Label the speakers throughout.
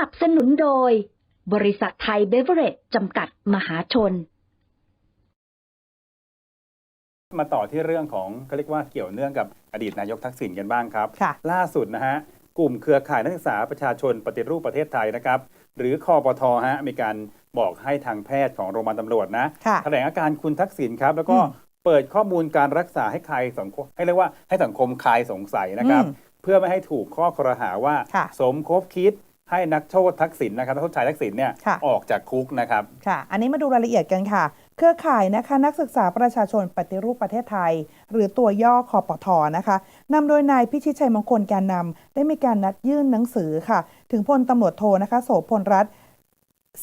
Speaker 1: นับสนุนโดย บริษัทไทยเบเวอเรจจำกัดมหาชน
Speaker 2: มาต่อที่เรื่องของเขาเรียกว่าเกี่ยวเนื่องกับอดีตนายกทักษิณกันบ้างครับ
Speaker 3: ค่ะ
Speaker 2: ล่าสุดนะฮะ กลุ่มเครือข่ายนักศึกษาประชาชนปฏิรูปประเทศไทยนะครับ หรือคอปทฮะมีการบอกให้ทางแพทย์ของโรงพยาบาลตำรวจนะ
Speaker 3: ค่ะ
Speaker 2: แถลงอาการคุณทักษิณครับ แล้วก็
Speaker 3: อืม
Speaker 2: เปิดข้อมูลการรักษาให้ใครสังคมให้เรียกว่าให้สังคมคลายสงสัยนะครับ
Speaker 3: อืม
Speaker 2: เพื่อไม่ให้ถูกข้อครหาว่า
Speaker 3: ค่ะ
Speaker 2: สมคบคิด ให้นักโทษทักษิณนะครับนักโทษชายทักษิณเนี่ย
Speaker 3: ค่ะ
Speaker 2: ออกจากคุกนะครับ
Speaker 3: ค่ะ อันนี้มาดูรายละเอียดกันค่ะ เครือข่ายนะคะนักศึกษาประชาชนปฏิรูปประเทศไทย หรือตัวย่อคอปทนะคะนำโดยนายพิชิตชัยมงคลแกนนำได้มีการนัดยื่นหนังสือค่ะ ถึงพลตำรวจโทนะคะโสพลรัตน์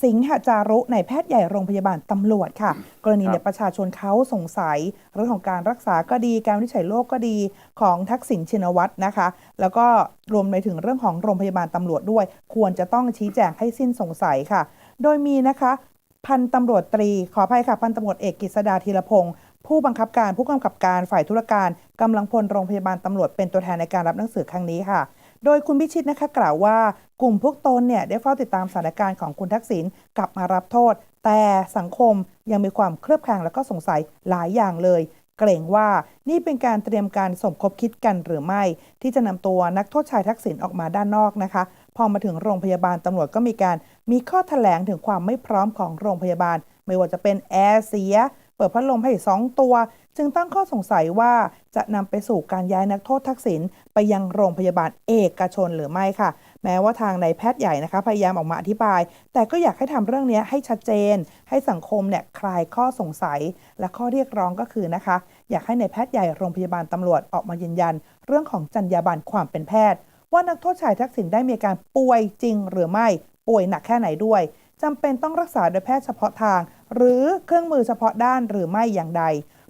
Speaker 3: สิงหจารุในายแพทย์ใหญ่โรงพยาบาลตำรวจค่ะ กรณีเนี่ยประชาชนเขาสงสัย เรื่องของการรักษาก็ดีการวินิจฉัยโรคก็ดีของทักษิณชินวัตรนะคะ แล้วก็รวมไปถึงเรื่องของโรงพยาบาลตำรวจด้วย ควรจะต้องชี้แจงให้สิ้นสงสัยค่ะ โดยมีนะคะ พันตำรวจตรี ขออภัยค่ะพันตำรวจเอกกฤษดาธีรพงศ์ผู้บังคับการผู้กำกับการฝ่ายธุรการกำลังพลโรงพยาบาลตำรวจเป็นตัวแทนในการรับหนังสือครั้งนี้ค่ะ โดยคุณพิชิตนะคะกล่าวว่ากลุ่มพวกตนเนี่ยได้เฝ้าติดตามสถานการณ์ของคุณทักษิณกลับมารับโทษ แต่สังคมยังมีความเครือบแคลงและก็สงสัยหลายอย่างเลย เกรงว่านี่เป็นการเตรียมการสมคบคิดกันหรือไม่ ที่จะนำตัวนักโทษชายทักษิณออกมาด้านนอกนะคะ พอมาถึงโรงพยาบาลตำรวจก็มีการมีข้อแถลงถึงความไม่พร้อมของโรงพยาบาล ไม่ว่าจะเป็นแอร์เสีย เปิดพัดลมให้สองตัว จึงตั้งข้อสงสัยว่าจะนำไปสู่การย้ายนักโทษทักษิณไปยังโรงพยาบาลเอกชนหรือไม่ค่ะ แม้ว่าทางนายแพทย์ใหญ่นะคะพยายามออกมาอธิบาย แต่ก็อยากให้ทำเรื่องนี้ให้ชัดเจน ให้สังคมเนี่ยคลายข้อสงสัย และข้อเรียกร้องก็คือนะคะ อยากให้นายแพทย์ใหญ่โรงพยาบาลตำรวจออกมายืนยัน เรื่องของจรรยาบรรณความเป็นแพทย์ ว่านักโทษชายทักษิณได้มีการป่วยจริงหรือไม่ป่วยหนักแค่ไหนด้วยจำเป็นต้องรักษาโดยแพทย์เฉพาะทาง หรือเครื่องมือเฉพาะด้านหรือไม่อย่างใด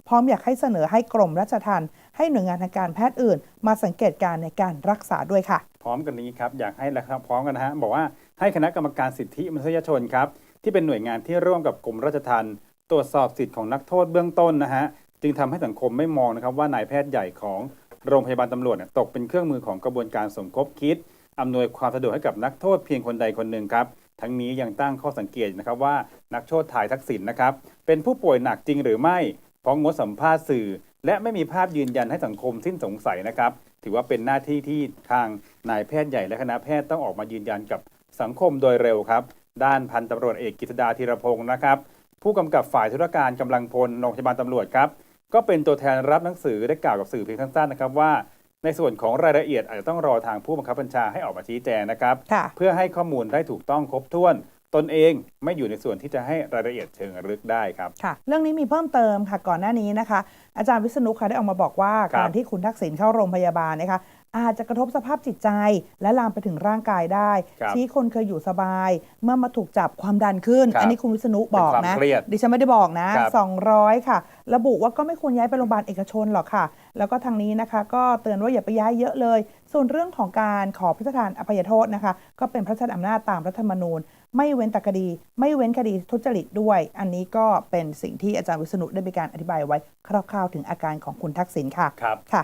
Speaker 3: พร้อมอยากให้เสนอให้กรมราชทัณฑ์ให้หน่วยงานทางการแพทย์อื่น มาสังเกตการณ์ในการรักษาด้วยค่ะ
Speaker 2: พร้อมกันนี้ครับอยากให้นะครับพร้อมกันนะฮะบอกว่าให้คณะกรรมการสิทธิมนุษยชนครับที่เป็นหน่วยงานที่ร่วมกับกรมราชทัณฑ์ตรวจสอบสิทธิของนักโทษเบื้องต้นนะฮะจึงทำให้สังคมไม่มองนะครับว่านายแพทย์ใหญ่ของโรงพยาบาลตำรวจตกเป็นเครื่องมือของกระบวนการสมคบคิดอำนวยความสะดวกให้กับนักโทษเพียงคนใดคนหนึ่งครับ ทั้งนี้ยังตั้งข้อสังเกตนะครับว่านักโทษทายทักษิณนะครับ เป็นผู้ป่วยหนักจริงหรือไม่เพราะงดสัมภาษณ์สื่อ และไม่มีภาพยืนยันให้สังคมสิ้นสงสัยนะครับ ถือว่าเป็นหน้าที่ที่ทางนายแพทย์ใหญ่และคณะแพทย์ต้องออกมายืนยันกับสังคมโดยเร็วครับ ด้านพันตำรวจเอกกฤษดาธีรพงศ์นะครับ ผู้กำกับฝ่ายธุรการกำลังพลโรงพยาบาลตำรวจครับ ก็เป็นตัวแทนรับหนังสือได้กล่าวกับสื่อเพียงสั้นๆนะครับว่า ในส่วนของรายละเอียดอาจจะต้องรอทางผู้บังคับบัญชาให้ออกมาชี้แจงนะครับ
Speaker 3: ค่ะ
Speaker 2: เพื่อให้ข้อมูลได้ถูกต้องครบถ้วน ตนเองไม่อยู่ในส่วนที่จะให้รายละเอียดเชิงลึกได้ครับ
Speaker 3: ค่ะ เรื่องนี้มีเพิ่มเติมค่ะก่อนหน้านี้นะคะ อาจารย์วิษณุค่ะได้ออกมาบอกว่า
Speaker 2: ครับ
Speaker 3: การที่คุณทักษิณเข้าโรงพยาบาลนะคะอาจจะกระทบสภาพจิตใจ และลามไปถึงร่างกายได้
Speaker 2: ครับ
Speaker 3: ชี้คนเคยอยู่สบาย เมื่อมาถูกจับความดันขึ้น
Speaker 2: ครับ
Speaker 3: อันนี้คุณวิษณุบอก
Speaker 2: เป็นควา
Speaker 3: นะ
Speaker 2: มเครียด
Speaker 3: ดิฉันไม่ได้บอกนะ ครับ 200 ค่ะ ระบุว่าก็ไม่ควรย้ายไปโรงพยาบาลเอกชนหรอกค่ะ แล้วก็ทางนี้นะคะ ก็เตือนว่าอย่าไปย้ายเยอะเลย ส่วนเรื่องของการขอพระราชทานอภัยโทษนะคะ ก็เป็นพระราชทานอำนาจตามรัฐธรรมนูญ ไม่เว้นแต่คดี ไม่เว้นคดีทุจริตด้วย อันนี้ก็เป็นสิ่งที่อาจารย์วิษณุได้มีการอธิบายไว้คร่าวๆถึงอาการของคุณทักษิณค่ะ
Speaker 2: ครับ
Speaker 3: ค่ะ